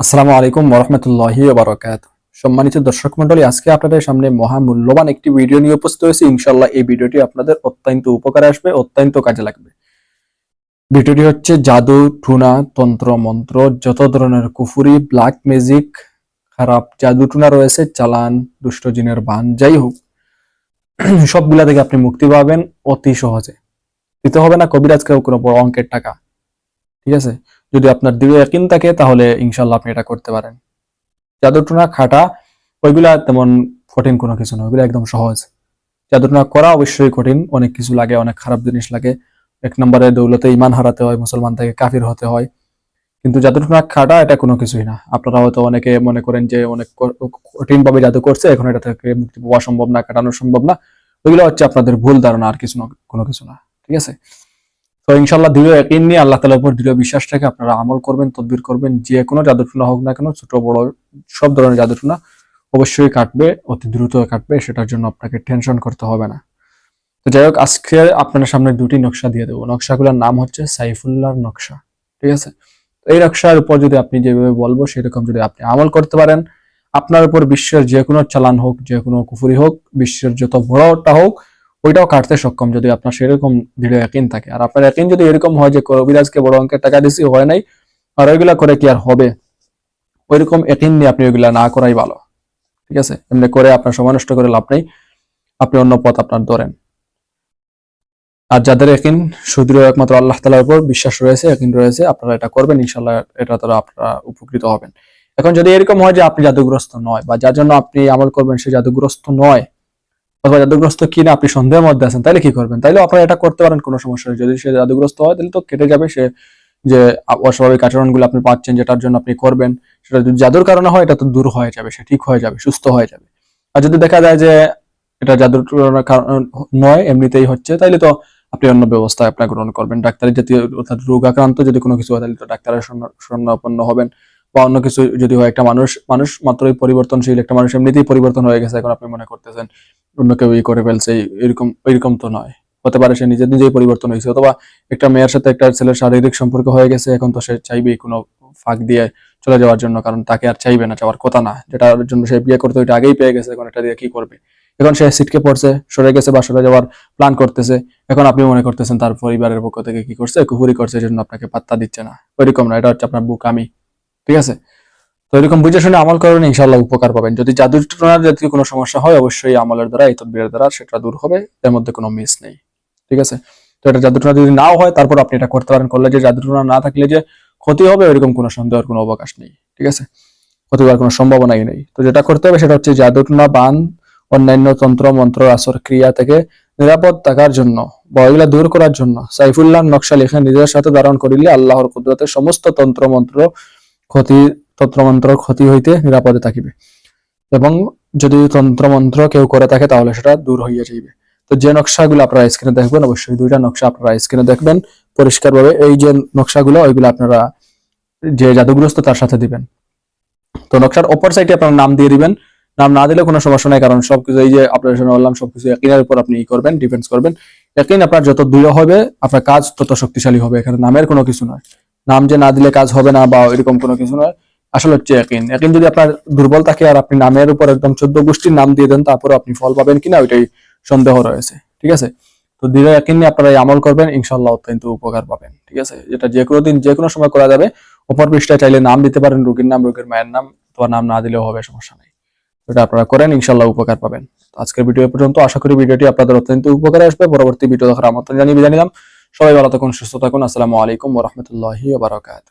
আসসালামু আলাইকুম ওরহমতুল্লাহি বারকাত সম্মানিত দর্শক মন্ডলী আজকে আপনাদের সামনে মহামূল্যবান একটি ভিডিও নিয়ে উপস্থিত হয়েছি। ইনশাল্লাহ এই ভিডিওটি আপনাদের অত্যন্ত উপকারে আসবে, অত্যন্ত কাজে লাগবে। ভিডিওটি হচ্ছে জাদু, টুনা, তন্ত্র, মন্ত্র, যত ধরনের কুফুরি, ব্ল্যাক ম্যাজিক, খারাপ জাদু টুনা রয়েছে, চালান, দুষ্ট জিনের বান, যাই হোক, সবগুলা থেকে আপনি মুক্তি পাবেন অতি সহজে। দিতে হবে না, কবিরাজকেও কোনো বড় অঙ্কের টাকা, ঠিক আছে? যদি আপনার দৃঢ় ইয়াকিন থাকে, তাহলে ইনশাল্লাহ আপনি এটা করতে পারেন। জাদুটনা খাটা, ওইগুলা তেমন কঠিন কোনো কিছু নয়, ওইগুলো একদম সহজ। জাদুটনা করা অবশ্যই কঠিন, অনেক কিছু লাগে, অনেক খারাপ জিনিস লাগে। এক নম্বরে দৌলতে ইমান হারাতে হয়, মুসলমান থেকে কাফির হতে হয়। কিন্তু জাদুটনা খাটা, এটা কোনো কিছুই না। আপনারা হয়তো অনেকে মনে করেন যে অনেক কঠিন ভাবে জাদু করছে, এখন এটা থেকে মুক্তি পাওয়া সম্ভব না, কাটানো সম্ভব না। ওইগুলো হচ্ছে আপনাদের ভুল ধারণা, আর কিছু না, কোনো কিছু না, ঠিক আছে? তো ইনশাল্লাহ দৃঢ় একদিন নিয়ে আল্লাহ তালার উপর দৃঢ় বিশ্বাস আপনারা আমল করবেন, তদবির করবেন, যে কোনো জাদুটুনা হোক না কেন, ছোট, বড়, সব ধরনের জাদুটুনা অবশ্যই কাটবে, অতি দ্রুত কাটবে, সেটার জন্য আপনাকে টেনশন করতে হবে না। তো যাই হোক, আজকে আপনার সামনে দুটি নকশা দিয়ে দেবো। নকশাগুলোর নাম হচ্ছে সাইফুল্লাহর নকশা, ঠিক আছে? এই নকশার উপর যদি আপনি যেভাবে বলব, সেরকম যদি আপনি আমল করতে পারেন, আপনার উপর বিশ্বের যে কোনো চালান হোক, যে কোনো কুফুরি হোক, বিশ্বের যত বড়টা হোক ওইটাও কাটতে সক্ষম যদি আপনার সেরকম দৃঢ় একদিন থাকে। আর আপনার একদিন যদি এরকম হয় যে কবিরাজকে বড় অঙ্কের টাকা দিছি, হয় নাই, আর ওইগুলা করে কি আর হবে? ওইরকম একদিন নিয়ে আপনি ওইগুলা না করাই ভালো। ঠিক আছে? এমনি করে আপনার সময় নষ্ট করে লাভ নেই। আপনি অন্য পথ আপনার ধরেন। আর যাদের একিন সুদৃঢ় একমাত্র আল্লাহ তালার উপর বিশ্বাস রয়েছে একিন রয়েছে, আপনারা এটা করবেন ইনশাল্লাহ এটা দ্বারা আপনারা উপকৃত হবেন। এখন যদি এরকম হয় যে আপনি জাদুগ্রস্ত নয়, বা যার জন্য আপনি আমল করবেন সে জাদুগ্রস্ত নয় অথবা জাদুগ্রস্ত কিনা আপনি সন্দেহের মধ্যে আছেন, তাহলে কি করবেন? তাইলে আপনারা এটা করতে পারেন, কোনো সমস্যা নেই। যদি সে জাদুগ্রস্ত হয়, তাহলে তো কেটে যাবে সে যে অস্বাভাবিক আচরণগুলো আপনি পাচ্ছেন, যেটার জন্য আপনি করবেন, সেটা যদি জাদুর কারণে হয়, এটা তো দূর হয়ে যাবে, সে ঠিক হয়ে যাবে, সুস্থ হয়ে যাবে। আর যদি দেখা যায় যে এটা জাদুর নয়, এমনিতেই হচ্ছে, তাইলে তো আপনি অন্য ব্যবস্থা আপনার গ্রহণ করবেন। ডাক্তারের জাতীয় অর্থাৎ রোগ আক্রান্ত যদি কোনো কিছু হয়, তাহলে তো ডাক্তারের শরণাপন্ন হবেন। বা অন্য কিছু যদি হয় একটা মানুষ মানুষ মাত্রই পরিবর্তনশীল, একটা মানুষ এমনিতেই পরিবর্তন হয়ে গেছে, এখন আপনি মনে করতেছেন অন্য কেউ ই করে ফেলছে, এরকম এরকম তো নয়। হতে পারে সে নিজে নিজেই পরিবর্তন হয়েছে, অথবা একটা মেয়ের সাথে একটা ছেলের শারীরিক সম্পর্ক হয়ে গেছে, এখন তো সে চাইবেই কোনো ফাঁক দিয়ে চলে যাওয়ার জন্য, কারণ তাকে আর চাইবে না, যাওয়ার কথা না। যেটার জন্য সে বিয়ে করতে ওইটা আগেই পেয়ে গেছে, এখন এটা দিয়ে কি করবে? এখন সে সিটকে পড়ছে, সরে গেছে বা সরে যাওয়ার প্ল্যান করতেছে, এখন আপনি মনে করতেছেন তার পরিবারের পক্ষ থেকে কি করছে কুহুরি করছে জন্য আপনাকে পাত্তা দিচ্ছে না। ওইরকম না, এটা হচ্ছে আপনার বুক আমি ঠিক আছে? তো এরকম বুঝে শুনে আমল করেন ইনশাল্লাহ উপকার পাবেন। যদি জাদুর টুনার জাতীয় কোনো সমস্যা হয়, অবশ্যই আমলের দ্বারা, এই তদবিরের দ্বারা সেটা দূর হবে, এর মধ্যে কোনো মিস নেই। ঠিক আছে? তো এটা জাদুটনা যদি নাও হয়, তারপর আপনি এটা করতে পারেন। করলে যে জাদুটনা না থাকলে যে ক্ষতি হবে এরকম কোনো সন্দেহের কোনো অবকাশ নেই। ঠিক আছে? ক্ষতি হওয়ার কোনো সম্ভাবনাই নেই। তো যেটা করতে হবে, সেটা হচ্ছে জাদুটনা, বান, অন্যান্য তন্ত্র, মন্ত্র, আসর, ক্রিয়া থেকে নিরাপদ থাকার জন্য বা এগুলা দূর করার জন্য সাইফুল্লাহ নকশা লিখে নিজের সাথে ধারণ করিলে আল্লাহর কুদরতের সমস্ত তন্ত্র, মন্ত্র ক্ষতি তন্ত্রমন্ত্র ক্ষতি হইতে নিরাপদে থাকিবে। এবং যদি তন্ত্রমন্ত্র কেউ করে থাকে, তাহলে সেটা দূর হইয়া যাইবে। তো যে নকশাগুলো আপনারা স্ক্রিনে দেখবেন, অবশ্যই দুইটা নকশা আপনারা স্ক্রিনে দেখবেন। পরিষ্কারভাবে এই যে নকশাগুলো, ওইগুলো আপনারা যে জাদুগ্রস্ত তার সাথে দিবেন। তো নকশার অপর সাইডে আপনার নাম দিয়ে দিবেন। নাম না দিলে কোনো সমস্যা নাই, কারণ সবকিছু এই যে আপনার সামনে বললাম, সবকিছু একিনের উপর আপনি ই করবেন ডিফেন্স করবেন। একিন আপনার যত দৃঢ় হবে, আপনার কাজ তত শক্তিশালী হবে, এখানে নামের কোনো কিছু নয়। নাম যে না দিলে কাজ হবে না বা এরকম কোনো কিছু নয়। আসলে হচ্ছে একিন একিন যদি আপনার দুর্বল থাকে আর আপনি নামের উপর একদম চোদ্দ গোষ্ঠীর নাম দিয়ে দেন তারপরে আপনি ফল পাবেন কিনা ওইটাই সন্দেহ রয়েছে। ঠিক আছে? তো দৃঢ় একিন নিয়ে আপনারা আমল করবেন ইনশাল্লাহ অত্যন্ত উপকার পাবেন। ঠিক আছে? যেটা যে কোনো দিন, যে কোনো সময় করা যাবে। অপর পৃষ্ঠায় চাইলে নাম দিতে পারেন, রোগীর নাম, রোগীর মায়ের নাম তোমার নাম না দিলেও হবে, সমস্যা নেই। এটা আপনারা করেন ইনশাল্লাহ উপকার পাবেন। আজকের ভিডিও পর্যন্ত। আশা করি ভিডিওটি আপনাদের অত্যন্ত উপকারে আসবে। পরবর্তী ভিডিও দেখার আমন্ত্রণ জানিয়ে জানিলাম সবাই ভালো থাকুন সুস্থ থাকুন। আসসালামু আলাইকুম রহমতুল্লাহি বারকাত